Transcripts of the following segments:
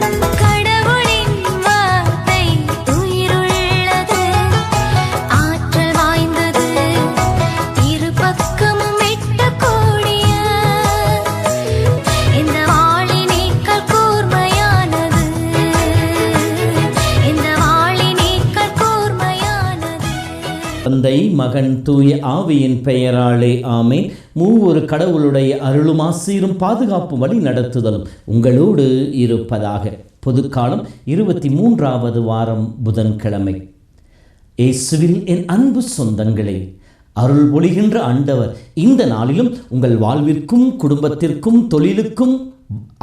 Thank you. தந்தை மகன் தூய ஆவியின் பெயராலே ஆமே மூவொரு கடவுளுடைய அருளும் ஆசீரும் பாதுகாப்பு வழி நடத்துதலும் உங்களோடு இருப்பதாக. பொதுக்காலம் இருபத்தி மூன்றாவது வாரம் புதன்கிழமை. இயேசுவில் என் அன்பு சொந்தங்களே அருள் பொழிகின்ற ஆண்டவர் இந்த நாளிலும் உங்கள் வாழ்விற்கும் குடும்பத்திற்கும் தொழிலுக்கும்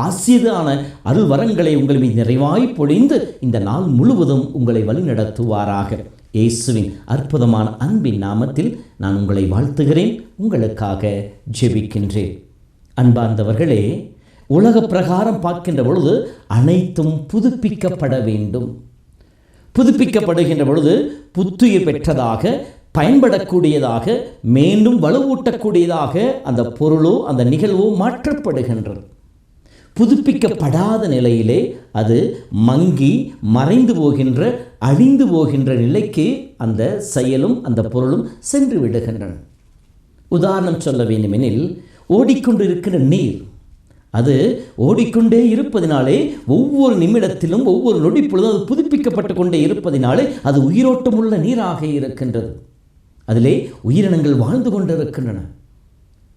ஆசியதான அருள் வரங்களை உங்கள் மீது நிறைவாய் பொழிந்து இந்த நாள் முழுவதும் உங்களை வழிநடத்துவாராக. இயேசுவின் அற்புதமான அன்பின் நாமத்தில் நான் உங்களை வாழ்த்துகிறேன். உங்களுக்காக ஜெபிக்கின்றேன். அன்பார்ந்தவர்களே உலக பிரகாரம் பார்க்கின்ற பொழுது அனைத்தும் புதுப்பிக்கப்பட வேண்டும். புதுப்பிக்கப்படுகின்ற பொழுது புத்துயிர் பெற்றதாக பயன்படக்கூடியதாக மீண்டும் வலுவூட்டக்கூடியதாக அந்த பொருளோ அந்த நிகழ்வோ மாற்றப்படுகின்றது. புதுப்பிக்கப்படாத நிலையிலே அது மங்கி மறைந்து போகின்ற அழிந்து போகின்ற நிலைக்கு அந்த செயலும் அந்த பொருளும் சென்று விடுகின்றன. உதாரணம் சொல்ல வேண்டுமெனில் ஓடிக்கொண்டிருக்கிற நீர் அது ஓடிக்கொண்டே இருப்பதினாலே ஒவ்வொரு நிமிடத்திலும் ஒவ்வொரு நொடிப்பொழுதும் அது புதுப்பிக்கப்பட்டு கொண்டே இருப்பதினாலே அது உயிரோட்டமுள்ள நீராக இருக்கின்றது. அதிலே உயிரினங்கள் வாழ்ந்து கொண்டிருக்கின்றன.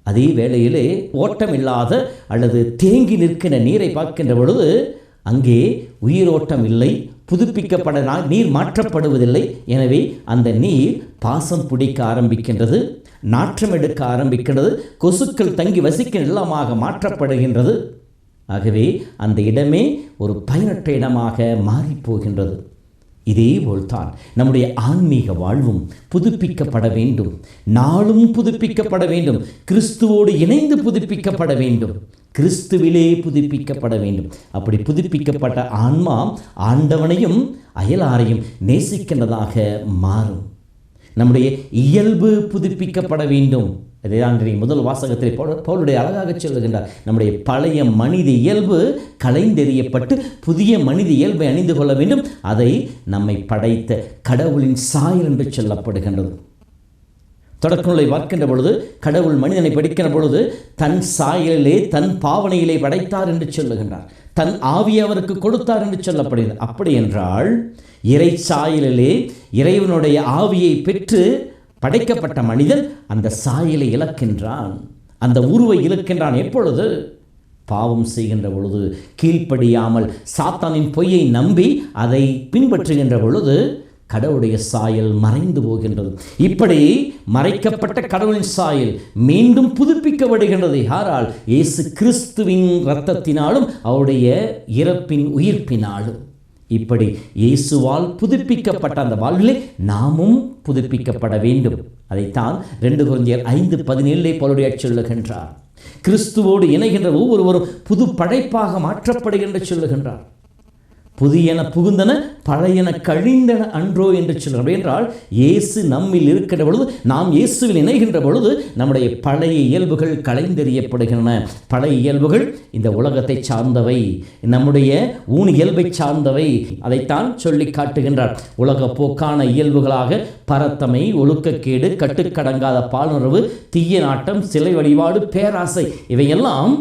அதே வேளையிலே ஓட்டமில்லாத அல்லது தேங்கி நிற்கிற நீரை பார்க்கின்ற பொழுது அங்கே உயிரோட்டம் இல்லை புதுப்பிக்கப்பட நீர் மாற்றப்படுவதில்லை. எனவே அந்த நீர் பாசம் பிடிக்க ஆரம்பிக்கின்றது நாற்றம் எடுக்க ஆரம்பிக்கின்றது கொசுக்கள் தங்கி வசிக்கும் இல்லமாக மாற்றப்படுகின்றது. ஆகவே அந்த இடமே ஒரு பயனற்ற இடமாக மாறிப்போகின்றது இதேபோல்தான். நம்முடைய ஆன்மீக வாழ்வும் புதுப்பிக்கப்பட வேண்டும். நாளும் புதுப்பிக்கப்பட வேண்டும். கிறிஸ்துவோடு இணைந்து புதுப்பிக்கப்பட வேண்டும். கிறிஸ்துவிலே புதுப்பிக்கப்பட வேண்டும். அப்படி புதுப்பிக்கப்பட்ட ஆன்மா ஆண்டவனையும் அயலாரையும் நேசிக்கின்றதாக மாறும். நம்முடைய இயல்பு புதுப்பிக்கப்பட வேண்டும். இதைதான் இன்றைய முதல் வாசகத்தில் பவுல் பவுலுடைய அழகாக சொல்லுகின்றார். நம்முடைய பழைய மனித இயல்பு கலைந்தெறியப்பட்டு புதிய மனித இயல்பை அணிந்து கொள்ள வேண்டும். அதை நம்மை படைத்த கடவுளின் சாயல் என்று சொல்லப்படுகின்றது. தொடக்கங்களை பார்க்கின்ற பொழுது கடவுள் மனிதனை படிக்கிற பொழுது தன் சாயலிலே தன் பாவனையிலே படைத்தார் என்று சொல்லுகின்றார். தன் ஆவியை அவருக்கு கொடுத்தார் என்று சொல்லப்படுகிறது. அப்படி என்றால் இறை சாயலிலே இறைவனுடைய ஆவியை பெற்று படைக்கப்பட்ட மனிதன் அந்த சாயலை இழக்கின்றான். அந்த உருவை இழக்கின்றான். எப்பொழுது? பாவம் செய்கின்ற பொழுது கீழ்ப்படியாமல் சாத்தானின் பொய்யை நம்பி அதை பின்பற்றுகின்ற பொழுது கடவுளுடைய சாயல் மறைந்து போகின்றது. இப்படி மறைக்கப்பட்ட கடவுளின் சாயல் மீண்டும் புதுப்பிக்கப்படுகின்றது. யாரால்? இயேசு கிறிஸ்துவின் இரத்தத்தினாலும் அவருடைய இறப்பின் உயிர்ப்பினாலும். இப்படி இயேசுவால் புதுப்பிக்கப்பட்ட அந்த வாழ்விலே நாமும் புதுப்பிக்கப்பட வேண்டும். அதைத்தான் ரெண்டு குழந்தையர் ஐந்து பதினேழிலே பலருடைய சொல்லுகின்றார். கிறிஸ்துவோடு இணைகின்ற ஒவ்வொருவரும் புது படைப்பாக மாற்றப்படுகின்ற சொல்லுகின்றார். புதியன புகுந்தன பழையன கழிந்தன அன்றோ என்று சொல்கிறோம் என்றால் இயேசு நம்மில் இருக்கிற பொழுது நாம் இயேசுவில் இணைகின்ற பொழுது நம்முடைய பழைய இயல்புகள் கலைந்தெறியப்படுகின்றன பழைய இயல்புகள் இந்த உலகத்தை சார்ந்தவை. நம்முடைய ஊன் இயல்பை சார்ந்தவை. அதைத்தான் சொல்லி காட்டுகின்றார். உலக போக்கான இயல்புகளாக பரத்தமை ஒழுக்கக்கேடு கட்டுக்கடங்காத பாலுணர்வு தீய நாட்டம் சிலை வழிபாடு பேராசை இவையெல்லாம்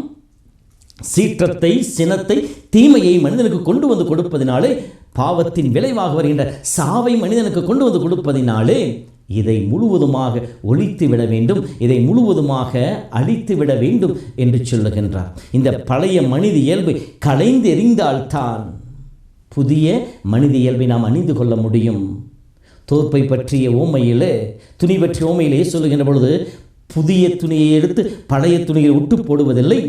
சீற்றத்தை சினத்தை தீமையை மனிதனுக்கு கொண்டு வந்து கொடுப்பதினாலே பாவத்தின் விளைவாக வருகின்ற சாவை மனிதனுக்கு கொண்டு வந்து கொடுப்பதினாலே இதை முழுவதுமாக ஒழித்து விட வேண்டும் இதை முழுவதுமாக அழித்து விட வேண்டும் என்று சொல்லுகின்றார். இந்த பழைய மனித இயல்பை களைந்து எறிந்தால்தான் புதிய மனித இயல்பை நாம் அணிந்து கொள்ள முடியும். தோற்பை பற்றிய ஓமையிலே துணி பற்றிய ஓமையிலே சொல்லுகின்ற பொழுது புதிய துணியை எடுத்து பழைய துணியை விட்டு போடுவதில்லை.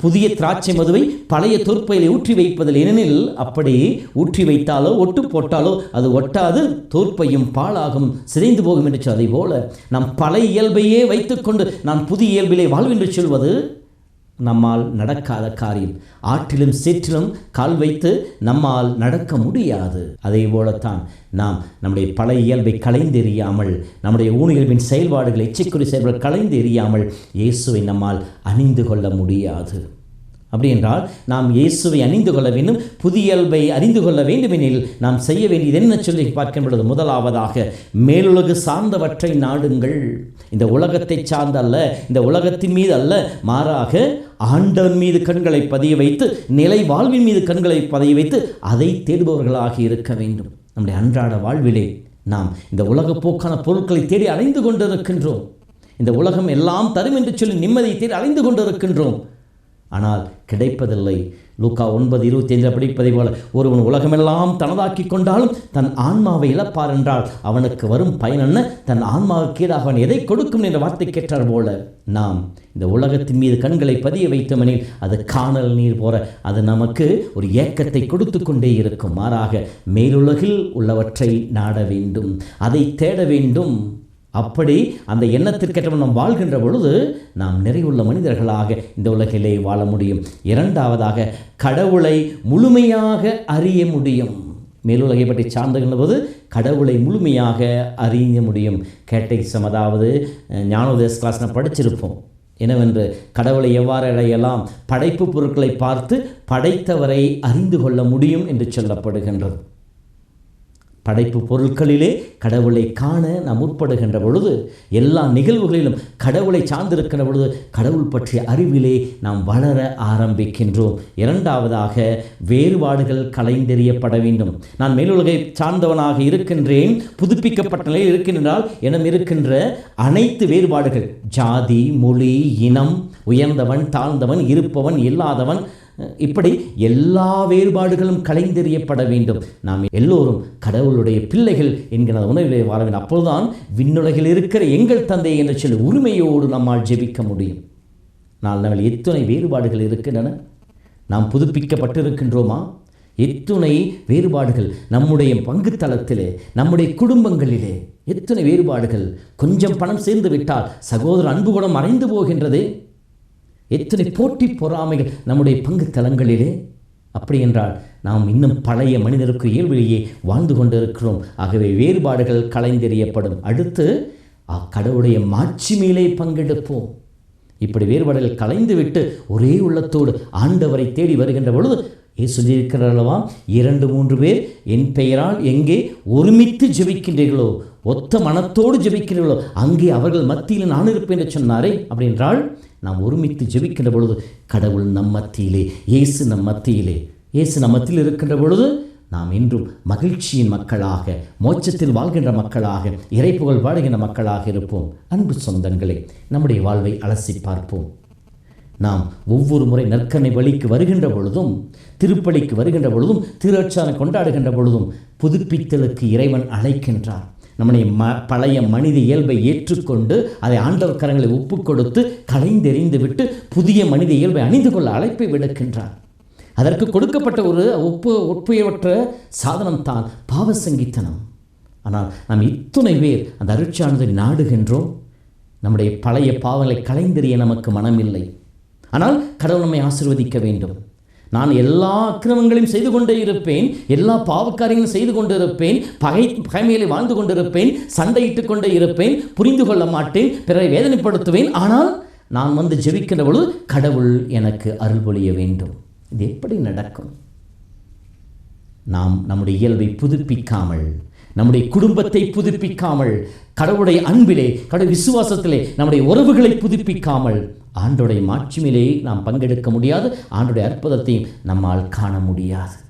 புதிய திராட்சை மதுவை பழைய தோற்பையிலே ஊற்றி வைப்பதில் ஏனெனில் அப்படி ஊற்றி வைத்தாலோ ஒட்டு போட்டாலோ அது ஒட்டாது தோற்பையும் பாழாகும் சிதைந்து போகும் என்று சொல். அதை போல நாம் பழைய இயல்பையே வைத்துக்கொண்டு நான் புதிய இயல்பிலே வாழ்வென்று சொல்வது நம்மால் நடக்காத காரியம். ஆற்றிலும் சேற்றிலும் கால் வைத்து நம்மால் நடக்க முடியாது. அதே போலத்தான் நாம் நம்முடைய பழைய இயல்பை களைந்தெறியாமல் நம்முடைய ஊனியல்பின் செயல்பாடுகளை எச்சைக்குறி செயல்பாடு களைந்தெறியாமல் இயேசுவை நம்மால் அணிந்து கொள்ள முடியாது. அப்படி என்றால் நாம் இயேசுவை அணிந்து கொள்ள வேண்டும் புதிய இயல்பை அறிந்து கொள்ள வேண்டுமெனில் நாம் செய்ய வேண்டியது என்ன சொல்லி பார்க்கும் பொழுது முதலாவதாக மேலுலகு சார்ந்தவற்றை நாடுங்கள். இந்த உலகத்தை சார்ந்த அல்ல இந்த உலகத்தின் மீது அல்ல மாறாக ஆண்டவன் மீது கண்களை பதிய வைத்து நிலை வாழ்வின் மீது கண்களை பதிய வைத்து அதை தேடுபவர்களாக இருக்க வேண்டும். நம்முடைய அன்றாட வாழ்விலே நாம் இந்த உலகப் போக்கான பொருட்களை தேடி அலைந்து கொண்டிருக்கின்றோம். இந்த உலகம் எல்லாம் தரும் என்று சொல்லி நிம்மதியை தேடி அலைந்து கொண்டிருக்கின்றோம். ஆனால் கிடைப்பதில்லை. லூக்கா ஒன்பது இருபத்தி ஐந்தில் படிப்பதை போல ஒருவன் உலகமெல்லாம் தனதாக்கி கொண்டாலும் தன் ஆன்மாவை இழப்பார் என்றால் அவனுக்கு வரும் பயன் என்ன? தன் ஆன்மாவுக்கு கீழாக அவன் எதை கொடுக்கும் என்ற வார்த்தை கேட்டார் போல. நாம் இந்த உலகத்தின் மீது கண்களை பதிய வைத்தமனில் அது காணல் நீர் போற அது நமக்கு ஒரு ஏக்கத்தை கொடுத்து கொண்டே இருக்கும். மாறாக மேலுலகில் உள்ளவற்றை நாட வேண்டும். அதை தேட வேண்டும். அப்படி அந்த எண்ணத்திற்கேற்ற நாம் வாழ்கின்ற பொழுது நாம் நிறைவுள்ள மனிதர்களாக இந்த உலகிலே வாழ முடியும். இரண்டாவதாக கடவுளை முழுமையாக அறிய முடியும். மேலுலகை பற்றி சார்ந்துகின்ற போது கடவுளை முழுமையாக அறிய முடியும். கேட்டைசம் அதாவது அஹ், ஞானோதேஸ் கிளாஸ் நான் படிச்சிருப்போம். என்னவென்று கடவுளை எவ்வாறு அடையலாம்? படைப்பு பொருட்களை பார்த்து படைத்தவரை அறிந்து கொள்ள முடியும் என்று சொல்லப்படுகின்றது. படைப்பு பொருட்களிலே கடவுளை காண நாம் முற்படுகின்ற பொழுது எல்லா நிகழ்வுகளிலும் கடவுளை சார்ந்திருக்கின்ற பொழுது கடவுள் பற்றிய அறிவிலே நாம் வளர ஆரம்பிக்கின்றோம். இரண்டாவதாக வேறுபாடுகள் கலைந்தெறியப்பட வேண்டும். நான் மேலுலகை சார்ந்தவனாக இருக்கின்றேன் புதுப்பிக்கப்பட்ட நிலையில் இருக்கின்றால் எனம் இருக்கின்ற அனைத்து வேறுபாடுகள் ஜாதி மொழி இனம் உயர்ந்தவன் தாழ்ந்தவன் இருப்பவன் இல்லாதவன் இப்படி எல்லா வேறுபாடுகளும் கலைந்தெறியப்பட வேண்டும். நாம் எல்லோரும் கடவுளுடைய பிள்ளைகள் என்கிற உணவிலே வாழ வேண்டும். அப்போதுதான் விண்ணுலகில் இருக்கிற எங்கள் தந்தை என்ற சொல்லி உரிமையோடு நம்மால் ஜெபிக்க முடியும். நாள் நாள் எத்தனை வேறுபாடுகள் இருக்கின்றன? நாம் புதுப்பிக்கப்பட்டிருக்கின்றோமா? எத்துணை வேறுபாடுகள் நம்முடைய பங்கு தளத்திலே நம்முடைய குடும்பங்களிலே எத்தனை வேறுபாடுகள்? கொஞ்சம் பணம் சேர்ந்து விட்டால் சகோதர அன்பு குணம் மறைந்து போகின்றதே? எத்தனை போட்டி பொறாமைகள் நம்முடைய பங்கு தலங்களிலே அப்படி என்றால் நாம் இன்னும் பழைய மனிதருக்கு இயல்பிலேயே வாழ்ந்து கொண்டிருக்கிறோம். ஆகவே வேறுபாடுகள் கலைந்தெறியப்படும் அடுத்து அக்கடவுடைய கடவுளுடைய மாட்சிமையிலே பங்கெடுப்போம். இப்படி வேறுபாடுகள் கலைந்துவிட்டு ஒரே உள்ளத்தோடு ஆண்டவரை தேடி வருகின்ற பொழுது ஏ சொல்லியிருக்கிறார் அல்லவா இரண்டு மூன்று பேர் என் பெயரால் எங்கே ஒருமித்து ஜெபிக்கின்றீர்களோ ஒத்த மனத்தோடு ஜெபிக்கிறீர்களோ அங்கே அவர்கள் மத்தியில் நான் இருப்பேன் என்று சொன்னாரே அப்படின்றால் நாம் ஒருமித்து ஜெபிக்கின்ற பொழுது கடவுள் நம் மத்தியிலே இயேசு நம் மத்தியிலே இயேசு நம் மத்தியில் இருக்கின்ற பொழுது நாம் இன்றும் மகிழ்ச்சியின் மக்களாக மோட்சத்தில் வாழ்கின்ற மக்களாக இறைப்புகழ் வாழ்கின்ற மக்களாக இருப்போம். அன்பு சொந்தங்களே நம்முடைய வாழ்வை அலசி பார்ப்போம். நாம் ஒவ்வொரு முறை நற்கனை வழிக்கு வருகின்ற பொழுதும் திருப்பலிக்கு வருகின்ற பொழுதும் திருச்சானை கொண்டாடுகின்ற பொழுதும் புதுப்பித்தலுக்கு இறைவன் அழைக்கின்றார். நம்முடைய ம பழைய மனித இயல்பை ஏற்றுக்கொண்டு அதை ஆண்டவர் கரங்களை ஒப்புக் கொடுத்து கலைந்தெறிந்து விட்டு புதிய மனித இயல்பை அணிந்து கொள்ள அழைப்பை விடுக்கின்றார். அதற்கு கொடுக்கப்பட்ட ஒரு ஒப்பு ஒப்புயவற்ற சாதனம் தான் பாவ சங்கீத்தனம் ஆனால் நாம் இத்துணை பேர் அந்த அருட்சானதை நாடுகின்றோம். நம்முடைய பழைய பாவங்களை கலைந்தெறிய நமக்கு மனமில்லை. ஆனால் கடவுள் நம்மை ஆசிர்வதிக்க வேண்டும். நான் எல்லா அக்கிரமங்களையும் செய்து கொண்டே இருப்பேன் எல்லா பாவக்காரியங்களும் செய்து கொண்டு இருப்பேன் பகை பகைமையிலே வாழ்ந்து கொண்டிருப்பேன் சண்டையிட்டுக் கொண்டே இருப்பேன் புரிந்து கொள்ள மாட்டேன் பிறரை வேதனைப்படுத்துவேன். ஆனால் நான் வந்து ஜெபிக்கின்ற பொழுது கடவுள் எனக்கு அருள் பொழிய வேண்டும். இது எப்படி நடக்கும்? நாம் நம்முடைய இயல்பை புதுப்பிக்காமல் நம்முடைய குடும்பத்தை புதுப்பிக்காமல் கடவுளுடைய அன்பிலே கடவுள் விசுவாசத்திலே நம்முடைய உறவுகளை புதுப்பிக்காமல் ஆண்டுடைய மாட்சிமிலே நாம் பங்கெடுக்க முடியாது. ஆண்டுடைய அற்புதத்தையும் நம்மால் காண முடியாது.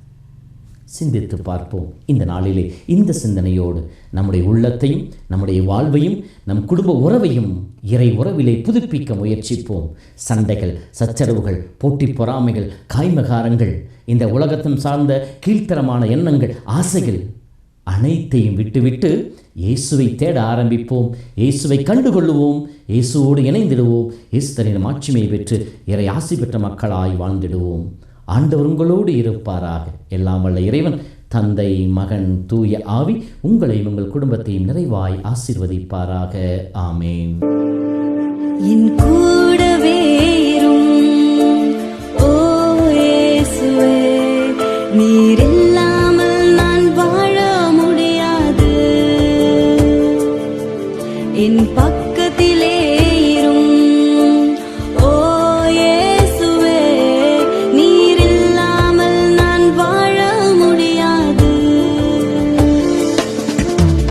சிந்தித்து பார்ப்போம். இந்த நாளிலே இந்த சிந்தனையோடு நம்முடைய உள்ளத்தையும் நம்முடைய வாழ்வையும் நம் குடும்ப உறவையும் இறை உறவிலே புதுப்பிக்க முயற்சிப்போம். சண்டைகள் சச்சரவுகள் போட்டி பொறாமைகள் காய்மகாரங்கள் இந்த உலகத்தின் சார்ந்த கீழ்த்தரமான எண்ணங்கள் ஆசைகள் அனைத்தையும் விட்டுவிட்டு இயேசுவை தேட ஆரம்பிப்போம். இயேசுவை கண்டுகொள்ளுவோம். இயேசுவோடு இணைந்திடுவோம். தனியின் மாட்சிமையை பெற்று இறை ஆசி பெற்ற மக்களாய் வாழ்ந்திடுவோம். ஆண்டவர் உங்களோடு இருப்பாராக. எல்லாம் வல்ல இறைவன் தந்தை மகன் தூய ஆவி உங்களையும் உங்கள் குடும்பத்தையும் நிறைவாய் ஆசீர்வதிப்பாராக. ஆமேன். என் கூடவே